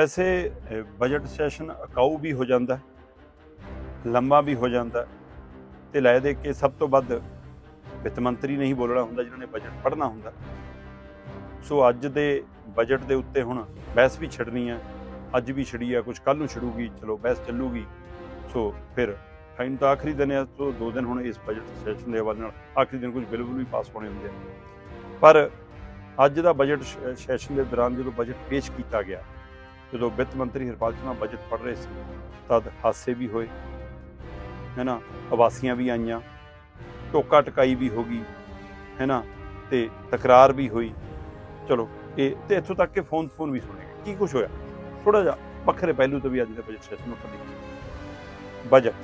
ਵੈਸੇ budget session ਅਕਾਊ ਵੀ ਹੋ ਜਾਂਦਾ ਹੈ, ਲੰਮਾ ਵੀ ਹੋ ਜਾਂਦਾ ਹੈ ਤੇ ਲੈ ਦੇ ਕੇ ਸਭ ਤੋਂ ਵੱਧ ਵਿੱਤ ਮੰਤਰੀ ਨਹੀਂ ਬੋਲਣਾ ਹੁੰਦਾ ਜਿਨ੍ਹਾਂ ਨੇ ਬਜਟ ਪੜ੍ਹਨਾ ਹੁੰਦਾ। ਸੋ ਅੱਜ ਦੇ ਬਜਟ ਦੇ ਉੱਤੇ ਹੁਣ ਬਹਿਸ ਵੀ ਛੱਡਣੀ ਹੈ ਅੱਜ ਵੀ ਛੜੀ ਹੈ ਕੁਝ ਕੱਲ ਨੂੰ ਛੜੂਗੀ ਚਲੋ ਬਹਿਸ ਚੱਲੂਗੀ। ਸੋ ਫਿਰ ਫਾਈਨ ਤਾਂ ਆਖਰੀ ਦਿਨ ਹੈ ਸੋ ਦੋ ਦਿਨ ਹੁਣ ਇਸ ਬਜਟ ਸੈਸ਼ਨ ਦੇ ਹਵਾਲੇ ਨਾਲ ਆਖਰੀ ਦਿਨ ਕੁਝ ਬਿੱਲ ਵੀ ਪਾਸ ਹੋਣੇ ਹੁੰਦੇ ਆ। ਪਰ ਅੱਜ ਦਾ ਬਜਟ ਸ਼- ਸੈਸ਼ਨ ਦੇ ਦੌਰਾਨ ਜਦੋਂ ਬਜਟ ਪੇਸ਼ ਕੀਤਾ ਗਿਆ ਜਦੋਂ ਵਿੱਤ ਮੰਤਰੀ ਹਰਪਾਲ ਚੀਮਾ ਬਜਟ ਪੜ੍ਹ ਰਹੇ ਸੀ, ਤਦ ਹਾਸੇ ਵੀ ਹੋਏ, ਹੈਨਾ? ਆਵਾਸੀਆਂ ਵੀ ਆਈਆਂ, ਟੋਕਾ ਟਕਾਈ ਵੀ ਹੋ ਗਈ, ਹੈਨਾ? ਤੇ ਤਕਰਾਰ ਵੀ ਹੋਈ। ਚਲੋ, ਇਹ ਤੇ ਇੱਥੋਂ ਤੱਕ ਕਿ ਫੋਨ ਫੋਨ ਵੀ ਸੁਣੇ। ਕੀ ਕੁਝ ਹੋਇਆ? ਥੋੜਾ ਜਿਹਾ ਵੱਖਰੇ ਪਹਿਲੂ ਤੋਂ ਵੀ ਅੱਜ ਦੇ ਬਜਟ ਸੈਸ਼ਨ ਨੂੰ ਦੇਖੀਏ। ਬਜਟ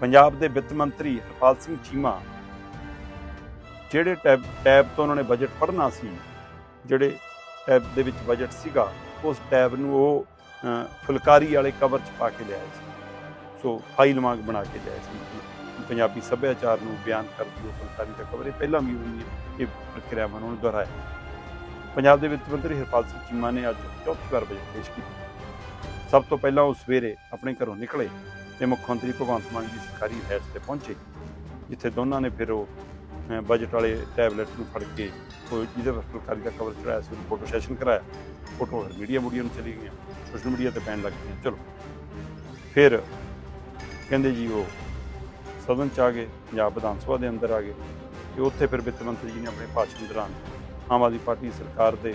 ਪੰਜਾਬ ਦੇ ਵਿੱਤ ਮੰਤਰੀ ਹਰਪਾਲ ਸਿੰਘ ਚੀਮਾ, ਜਿਹੜੇ ਟੈਬ ਟੈਬ ਤੋਂ ਉਹਨਾਂ ਨੇ ਬਜਟ ਪੜ੍ਹਨਾ ਸੀ, ਜਿਹੜੇ ਟੈਬ ਦੇ ਵਿੱਚ ਬਜਟ ਸੀਗਾ, ਉਸ ਟੈਬ ਨੂੰ ਉਹ ਫੁਲਕਾਰੀ ਵਾਲੇ ਕਵਰ 'ਚ ਪਾ ਕੇ ਲਿਆਏ ਸੀ। ਸੋ ਫਾਈਲ ਵਾਂਗ ਬਣਾ ਕੇ ਲਿਆਏ ਸੀ। ਪੰਜਾਬੀ ਸੱਭਿਆਚਾਰ ਨੂੰ ਬਿਆਨ ਕਰਦੀ ਉਹ ਫੁਲਕਾਰੀ ਦਾ ਕਵਰ, ਇਹ ਪਹਿਲਾਂ ਵੀ ਹੋਈ ਹੈ ਇਹ ਪ੍ਰਕਿਰਿਆਵਾਂ ਨੂੰ ਦੁਹਰਾਇਆ। ਪੰਜਾਬ ਦੇ ਵਿੱਤ ਮੰਤਰੀ ਹਰਪਾਲ ਸਿੰਘ ਚੀਮਾ ਨੇ ਅੱਜ ਚੌਥੀ ਵਾਰ ਬਜਟ ਪੇਸ਼ ਕੀਤਾ। ਸਭ ਤੋਂ ਪਹਿਲਾਂ ਉਹ ਸਵੇਰੇ ਆਪਣੇ ਘਰੋਂ ਨਿਕਲੇ ਤੇ ਮੁੱਖ ਮੰਤਰੀ ਭਗਵੰਤ ਮਾਨ ਜੀ ਸਰਕਾਰੀ ਰਿਹਾਇਸ਼ ਤੇ ਪਹੁੰਚੇ, ਜਿੱਥੇ ਦੋਨਾਂ ਨੇ ਫਿਰ ਉਹ ਅ, ਬਜਟ ਵਾਲੇ ਟੈਬਲੇਟ ਨੂੰ ਫੜ ਕੇ ਕੋਈ ਜਿਹਦੇ ਪਰ ਫੁਲਕਾਰੀ ਦਾ ਕਵਰ ਚੜਾਇਆ ਸੀ ਉਹਨੂੰ ਫੋਟੋ ਸੈਸ਼ਨ ਕਰਾਇਆ। ਫੋਟੋ ਮੀਡੀਆ ਮੂਡੀਆ ਨੂੰ ਚਲੀ ਗਈਆਂ ਸੋਸ਼ਲ ਮੀਡੀਆ ਤੇ ਪੈਣ ਲੱਗ ਗਈਆਂ। ਚਲੋ ਫਿਰ ਕਹਿੰਦੇ ਜੀ ਉਹ ਸਦਨ ਚ ਆ ਗਏ ਪੰਜਾਬ ਵਿਧਾਨ ਸਭਾ ਦੇ ਅੰਦਰ ਆ ਗਏ ਤੇ ਉੱਥੇ ਫਿਰ ਵਿੱਤ ਮੰਤਰੀ ਜੀ ਨੇ ਆਪਣੇ ਭਾਸ਼ਣ ਦੌਰਾਨ ਆਮ ਆਦਮੀ ਪਾਰਟੀ ਸਰਕਾਰ ਦੇ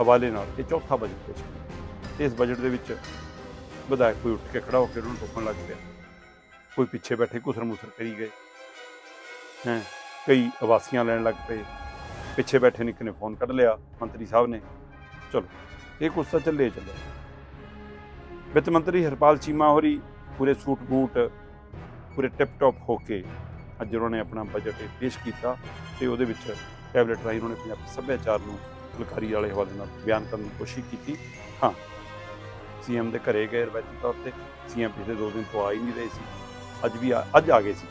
ਹਵਾਲੇ ਨਾਲ ਇਹ ਚੌਥਾ ਬਜਟ ਪੇਸ਼ ਕੀਤਾ। ਤੇ ਇਸ ਬਜਟ ਦੇ ਵਿੱਚ ਵਿਧਾਇਕ ਕੋਈ ਉੱਠ ਕੇ ਖੜਾ ਹੋ ਕੇ ਉਹਨੂੰ ਟੋਕਣ ਲੱਗ ਪਿਆ। ਕੋਈ ਪਿੱਛੇ ਬੈਠੇ ਘੁਸਰ ਮੁਸਰ ਕਰੀ ਗਏ। ਹੈਂ, ਕਈ ਆਵਾਸੀਆਂ ਲੈਣ ਲੱਗ ਪਏ। ਪਿੱਛੇ ਬੈਠੇ ਨਿੱਕ ਨੇ ਫੋਨ ਕੱਢ ਲਿਆ, ਮੰਤਰੀ ਸਾਹਿਬ ਨੇ। ਚਲੋ, ਇਹ ਕੁਛ ਤਾਂ ਚੱਲੇ ਚੱਲੇ। ਵਿੱਤ ਮੰਤਰੀ ਹਰਪਾਲ ਚੀਮਾ ਹੋਰੀ ਪੂਰੇ ਸੂਟ ਬੂਟ, ਪੂਰੇ ਟਿਪ ਟੌਪ ਹੋ ਕੇ ਅੱਜ ਉਹਨਾਂ ਨੇ ਆਪਣਾ ਬਜਟ ਪੇਸ਼ ਕੀਤਾ ਤੇ ਉਹਦੇ ਵਿੱਚ ਟੈਬਲੇਟ ਰਾਹੀਂ ਉਹਨਾਂ ਨੇ ਪੰਜਾਬੀ ਸੱਭਿਆਚਾਰ ਨੂੰ ਫੁਲਕਾਰੀ ਵਾਲੇ ਹਵਾਲੇ ਨਾਲ ਬਿਆਨ ਕਰਨ ਦੀ ਕੋਸ਼ਿਸ਼ ਕੀਤੀ। ਹਾਂ, ਸੀਐਮ ਦੇ ਘਰੇ ਗਏ ਰਵਾਇਤੀ ਤੌਰ ਤੇ। ਸੀਐਮ ਪਿਛਲੇ ਦੋ ਦਿਨ ਤੋਂ ਆ ਹੀ ਨਹੀਂ ਰਹੇ ਸੀ। ਅੱਜ ਵੀ ਆ- ਅੱਜ ਆ ਗਏ ਸੀ।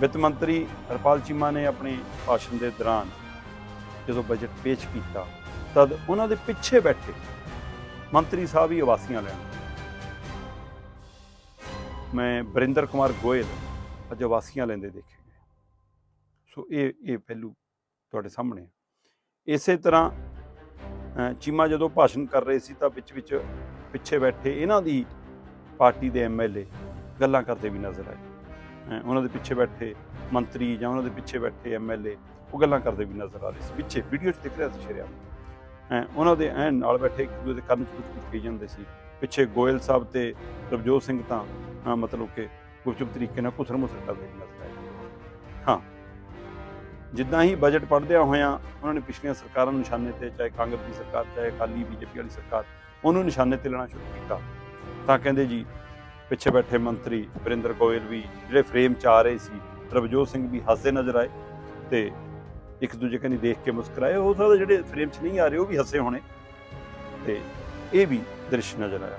ਵਿੱਤ ਮੰਤਰੀ ਹਰਪਾਲ ਚੀਮਾ ਨੇ ਆਪਣੇ ਭਾਸ਼ਣ ਦੇ ਦੌਰਾਨ ਜਦੋਂ ਬਜਟ ਪੇਸ਼ ਕੀਤਾ, ਤਦ ਉਹਨਾਂ ਦੇ ਪਿੱਛੇ ਬੈਠੇ ਮੰਤਰੀ ਸਾਹਿਬ ਹੀ ਆਵਾਸੀਆਂ ਲੈਣ ਮੈਂ ਬਰਿੰਦਰ ਕੁਮਾਰ ਗੋਇਲ ਅੱਜ ਆਵਾਸੀਆਂ ਲੈਂਦੇ ਦੇਖੇ ਗਏ। ਸੋ ਇਹ ਇਹ ਪਹਿਲੂ ਤੁਹਾਡੇ ਸਾਹਮਣੇ ਹੈ ਇਸੇ ਤਰ੍ਹਾਂ ਚੀਮਾ ਜਦੋਂ ਭਾਸ਼ਣ ਕਰ ਰਹੇ ਸੀ ਤਾਂ ਵਿੱਚ ਵਿੱਚ ਪਿੱਛੇ ਬੈਠੇ ਇਹਨਾਂ ਦੀ ਪਾਰਟੀ ਦੇ ਐਮਐਲਏ ਗੱਲਾਂ ਕਰਦੇ ਵੀ ਨਜ਼ਰ ਆਏ। ਉਹਨਾਂ ਦੇ ਪਿੱਛੇ ਬੈਠੇ ਮੰਤਰੀ ਜਾਂ ਉਹਨਾਂ ਦੇ ਪਿੱਛੇ ਬੈਠੇ ਐਮਐਲਏ ਉਹ ਗੱਲਾਂ ਕਰਦੇ ਵੀ ਨਜ਼ਰ ਆ ਰਹੇ ਸੀ। ਪਿੱਛੇ ਵੀਡੀਓ 'ਚ ਦਿਖ ਰਿਹਾ ਸੀ ਸ਼ਰਿਆਮ। ਉਹਨਾਂ ਦੇ ਐਨ ਨਾਲ ਬੈਠੇ ਇੱਕ ਦੂਜੇ ਦੇ ਕੰਨ 'ਚ ਕੁਝ ਕੁਝ ਕਹੀ ਜਾਂਦੇ ਸੀ। ਪਿੱਛੇ ਗੋਇਲ ਸਾਹਿਬ ਤੇ ਰਵਜੋਤ ਸਿੰਘ ਤਾਂ ਮਤਲਬ ਕਿ ਗੁਪਚੁਪ ਤਰੀਕੇ ਨਾਲ ਕੁਸਰ ਮੁਸਰ ਕਰਦੇ ਵੀ ਨਜ਼ਰ ਆਏ। ਹਾਂ, ਜਿੱਦਾਂ ਹੀ ਬਜਟ ਪੜ੍ਹਦਿਆਂ ਹੋਇਆਂ ਉਹਨਾਂ ਨੇ ਪਿਛਲੀਆਂ ਸਰਕਾਰਾਂ ਨੂੰ ਨਿਸ਼ਾਨੇ ਤੇ, ਚਾਹੇ ਕਾਂਗਰਸ ਦੀ ਸਰਕਾਰ, ਚਾਹੇ ਅਕਾਲੀ ਬੀਜੇਪੀ ਵਾਲੀ ਸਰਕਾਰ, ਉਹਨੂੰ ਨਿਸ਼ਾਨੇ ਤੇ ਲੈਣਾ ਸ਼ੁਰੂ ਕੀਤਾ। ਤਾਂ ਕਹਿੰਦੇ ਜੀ ਪਿੱਛੇ ਬੈਠੇ ਮੰਤਰੀ ਵਰਿੰਦਰ ਗੋਇਲ ਵੀ, ਜਿਹੜੇ ਫਰੇਮ 'ਚ ਆ ਰਹੇ ਸੀ, ਰਵਜੋਤ ਸਿੰਘ ਵੀ ਹੱਸਦੇ ਨਜ਼ਰ ਆਏ ਤੇ ਇੱਕ ਦੂਜੇ ਕਨੀ ਦੇਖ ਕੇ ਮੁਸਕਰਾਏ। ਹੋ ਸਕਦਾ ਜਿਹੜੇ ਫਰੇਮ 'ਚ ਨਹੀਂ ਆ ਰਹੇ, ਉਹ ਵੀ ਹੱਸੇ ਹੋਣੇ। ਤੇ ਇਹ ਵੀ ਦ੍ਰਿਸ਼ ਨਜ਼ਰ ਆਇਆ।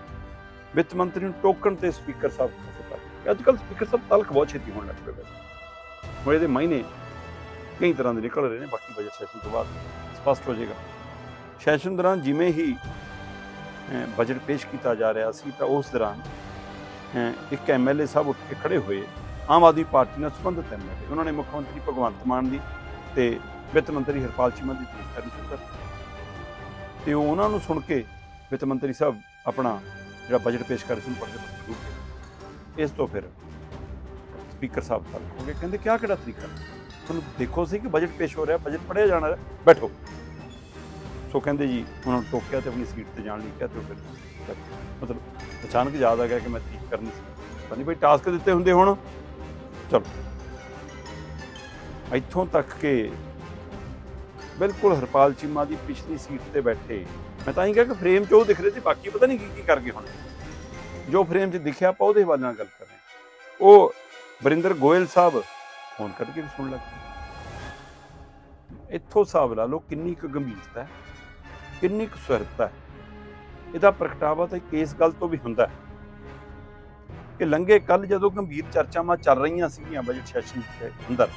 ਵਿੱਤ ਮੰਤਰੀ ਨੂੰ ਟੋਕਣ ਤੇ ਸਪੀਕਰ ਸਾਹਿਬ ਖਸੇ ਅੱਜ ਕੱਲ ਸਪੀਕਰ ਸਾਹਿਬ ਤਲਕ ਬਹੁਤ ਛੇਤੀ ਹੋਣ ਲੱਗ ਪਏ ਹੁਣ ਇਹਦੇ ਮਾਇਨੇ ਕਈ ਤਰ੍ਹਾਂ ਦੇ ਨਿਕਲ ਰਹੇ ਨੇ, ਬਾਕੀ ਬਜਟ ਸੈਸ਼ਨ ਤੋਂ ਬਾਅਦ ਸਪਸ਼ਟ ਹੋ ਜਾਏਗਾ। ਸੈਸ਼ਨ ਦੌਰਾਨ ਜਿਵੇਂ ਹੀ ਬਜਟ ਪੇਸ਼ ਕੀਤਾ ਜਾ ਰਿਹਾ ਸੀ, ਤਾਂ ਉਸ ਦੌਰਾਨ ਇੱਕ ਐਮਐਲਏ ਸਾਹਿਬ ਉੱਠ ਕੇ ਖੜੇ ਹੋਏ, ਆਮ ਆਦਮੀ ਪਾਰਟੀ ਨਾਲ ਸੰਬੰਧਿਤ ਐਮਐਲਏ ਉਹਨਾਂ ਨੇ ਮੁੱਖ ਮੰਤਰੀ ਭਗਵੰਤ ਮਾਨ ਦੀ ਤੇ ਵਿੱਤ ਮੰਤਰੀ ਹਰਪਾਲ ਚੀਮਾ ਦੀ ਤਾਰੀਫ ਕਰਨੀ ਸ਼ੁਰੂ ਕਰ ਤੇ ਉਹ ਉਹਨਾਂ ਨੂੰ ਸੁਣ ਕੇ ਵਿੱਤ ਮੰਤਰੀ ਸਾਹਿਬ ਆਪਣਾ ਜਿਹੜਾ ਬਜਟ ਪੇਸ਼ ਕਰ ਰਹੇ ਸੀ, ਉਹਨੂੰ ਪੜ੍ਹਦੇ ਇਸ ਤੋਂ ਫਿਰ ਸਪੀਕਰ ਸਾਹਿਬ ਤੱਕ ਹੋ ਗਏ, ਕਹਿੰਦੇ, ਕਿਆ ਕਿਹੜਾ ਤਰੀਕਾ? ਤੁਹਾਨੂੰ ਦੇਖੋ ਸੀ ਕਿ ਬਜਟ ਪੇਸ਼ ਹੋ ਰਿਹਾ ਬਜਟ ਪੜ੍ਹਿਆ ਜਾਣਾ ਬੈਠੋ। ਸੋ ਕਹਿੰਦੇ ਜੀ, ਉਹਨਾਂ ਨੂੰ ਟੋਕਿਆ ਤੇ ਆਪਣੀ ਸੀਟ ਤੇ ਜਾਣ ਲਈ ਕਿਹਾ ਤੇ ਉਹ ਫਿਰ ਬੈਠੇ। ਮਤਲਬ ਅਚਾਨਕ ਯਾਦ ਆ ਗਿਆ ਕਿ ਮੈਂ ਠੀਕ ਕਰਨੀ ਸੀ। ਪਤਾ ਨਹੀਂ ਭਾਈ ਟਾਸਕ ਦਿੱਤੇ ਹੁੰਦੇ ਹੁਣ। ਚਲੋ। ਇੱਥੋਂ ਤੱਕ ਕਿ ਬਿਲਕੁਲ ਹਰਪਾਲ ਚੀਮਾ ਦੀ ਪਿਛਲੀ ਸੀਟ ਤੇ ਬੈਠੇ, ਮੈਂ ਤਾਂ ਹੀ ਕਿਹਾ ਕਿ ਫਰੇਮ 'ਚ ਉਹ ਦਿਖ ਰਹੇ ਸੀ, ਬਾਕੀ ਪਤਾ ਨਹੀਂ ਕੀ ਕੀ ਕਰ ਗਏ ਹੁਣ। ਜੋ ਫਰੇਮ 'ਚ ਦਿਖਿਆ, ਆਪਾਂ ਉਹਦੇ ਹਵਾਲੇ ਨਾਲ ਗੱਲ ਕਰ ਰਹੇ ਉਹ ਵਰਿੰਦਰ ਗੋਇਲ ਸਾਹਿਬ ਫੋਨ ਕੱਢ ਕੇ ਵੀ ਸੁਣ ਲੱਗ ਪਏ ਇੱਥੋਂ ਹਿਸਾਬ ਲਾ ਲਓ ਕਿੰਨੀ ਕੁ ਗੰਭੀਰਤਾ ਹੈ, ਕਿੰਨੀ ਕੁ ਸੁਹਿਰਦਤਾ ਹੈ। ਇਹਦਾ ਪ੍ਰਗਟਾਵਾ ਤਾਂ ਇੱਕ ਇਸ ਗੱਲ ਤੋਂ ਵੀ ਹੁੰਦਾ ਹੈ ਕਿ ਲੰਘੇ ਕੱਲ ਜਦੋਂ ਗੰਭੀਰ ਚਰਚਾਵਾਂ ਚੱਲ ਰਹੀਆਂ ਸੀਗੀਆਂ ਬਜਟ ਸੈਸ਼ਨ ਦੇ ਅੰਦਰ,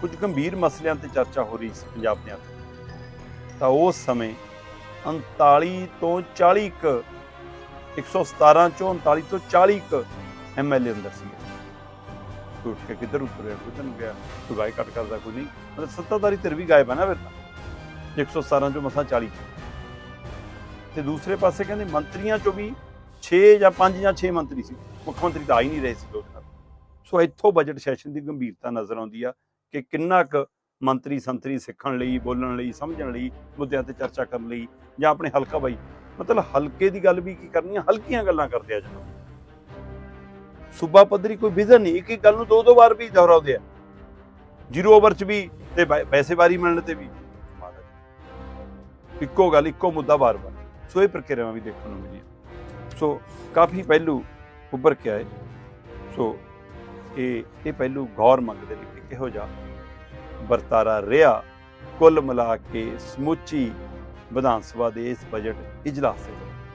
ਕੁਝ ਗੰਭੀਰ ਮਸਲਿਆਂ ਤੇ ਚਰਚਾ ਹੋ ਰਹੀ ਸੀ ਪੰਜਾਬ ਦੇ ਅੰਦਰ ਤਾਂ ਉਸ ਸਮੇਂ 39 ਤੋਂ 40 ਕ 117 ਚੋਂ 39 ਤੋਂ 40 ਕ ਐਮਐਲਏ ਅੰਦਰ ਸੀ ਕੋਈ ਉੱਠ ਕੇ ਕਿੱਧਰ ਉਤਰਿਆ ਕਿੱਧਰ ਨੂੰ ਗਿਆ, ਕੋਈ ਬਾਈਕਾਟ ਕਰਦਾ, ਕੋਈ ਨਹੀਂ। ਮਤਲਬ ਸੱਤਾਧਾਰੀ ਧਿਰ ਵੀ ਗਾਇਬ ਹੈ ਨਾ ਫਿਰ ਤਾਂ। 117 ਚੋਂ ਮਸਾਂ 40 ਤੇ ਦੂਸਰੇ ਪਾਸੇ ਕਹਿੰਦੇ ਮੰਤਰੀਆਂ ਚੋਂ ਵੀ 6 ਜਾਂ 5 ਜਾਂ 6 ਮੰਤਰੀ ਸੀ। ਮੁੱਖ ਮੰਤਰੀ ਤਾਂ ਆ ਹੀ ਨਹੀਂ ਰਹੇ ਸੀ ਉਹਦੇ ਨਾਲ ਸੋ ਇੱਥੋਂ ਬਜਟ ਸੈਸ਼ਨ ਦੀ ਗੰਭੀਰਤਾ ਨਜ਼ਰ ਆਉਂਦੀ ਆ ਕਿ ਕਿੰਨਾ ਕੁ ਮੰਤਰੀ ਸੰਤਰੀ ਸਿੱਖਣ ਲਈ, ਬੋਲਣ ਲਈ, ਸਮਝਣ ਲਈ, ਮੁੱਦਿਆਂ ਤੇ ਚਰਚਾ ਕਰਨ ਲਈ ਜਾਂ ਆਪਣੇ ਹਲਕਾ ਬਾਈ। ਮਤਲਬ ਹਲਕੇ ਦੀ ਗੱਲ ਵੀ ਕੀ ਕਰਨੀ ਆ? ਹਲਕੀਆਂ ਗੱਲਾਂ ਕਰਦੇ ਆ ਜਦੋਂ। ਸੂਬਾ ਪੱਧਰੀ ਕੋਈ ਵਿਜ਼ਨ ਨਹੀਂ ਇੱਕ ਹੀ ਗੱਲ ਨੂੰ ਦੋ ਦੋ ਵਾਰ ਵੀ ਦੁਹਰਾਉਂਦੇ ਆ। ਜ਼ੀਰੋ ਓਵਰ ਚ ਵੀ ਤੇ ਵੈ- ਵੈਸੇ ਵਾਰੀ ਮਿਲਣ ਤੇ ਵੀ। ਇੱਕੋ ਗੱਲ, ਇੱਕੋ ਮੁੱਦਾ ਵਾਰ-ਵਾਰ। ਸੋ ਇਹ ਪ੍ਰਕਿਰਿਆਵਾਂ ਵੀ ਦੇਖਣ ਨੂੰ ਮਿਲੀਆਂ ਸੋ ਕਾਫੀ ਪਹਿਲੂ ਉੱਭਰ ਕੇ ਆਏ। ਸੋ ਇਹ ਇਹ ਪਹਿਲੂ ਗੌਰ ਮੰਗਦੇ ਨੇ ਕਿ ਕਿਹੋ ਜਿਹਾ ਵਰਤਾਰਾ ਰਿਹਾ। ਕੁੱਲ ਮਿਲਾ ਕੇ ਸਮੁੱਚੀ ਵਿਧਾਨ ਸਭਾ ਦੇ ਇਸ ਬਜਟ ਇਜਲਾਸ ਦੇ